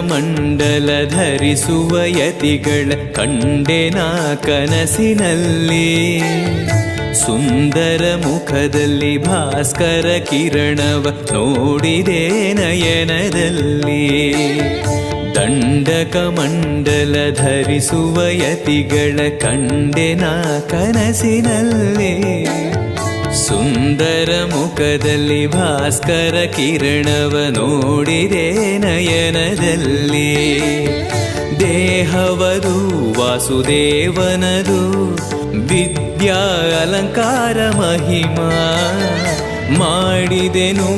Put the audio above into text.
ಮಂಡಲ ಧರಿಸುವ ಯತಿಗಳ ಕಂಡೆನ ಕನಸಿನಲ್ಲಿ. ಸುಂದರ ಮುಖದಲ್ಲಿ ಭಾಸ್ಕರ ಕಿರಣವ ನೋಡಿದೆ ನಯನದಲ್ಲಿ. ದಂಡಕ ಮಂಡಲ ಧರಿಸುವ ಯತಿಗಳ ಕಂಡೆನ ಕನಸಿನಲ್ಲಿ. ಸುಂದರ ಮುಖದಲ್ಲಿ ಭಾಸ್ಕರ ಕಿರಣವ ನೋಡಿದೆ ನಯನದಲ್ಲಿ. ದೇಹವದು ವಾಸುದೇವನದು ವಿದ್ಯಾ ಅಲಂಕಾರ ಮಹಿಮಾ ಮಾಡಿದೆನು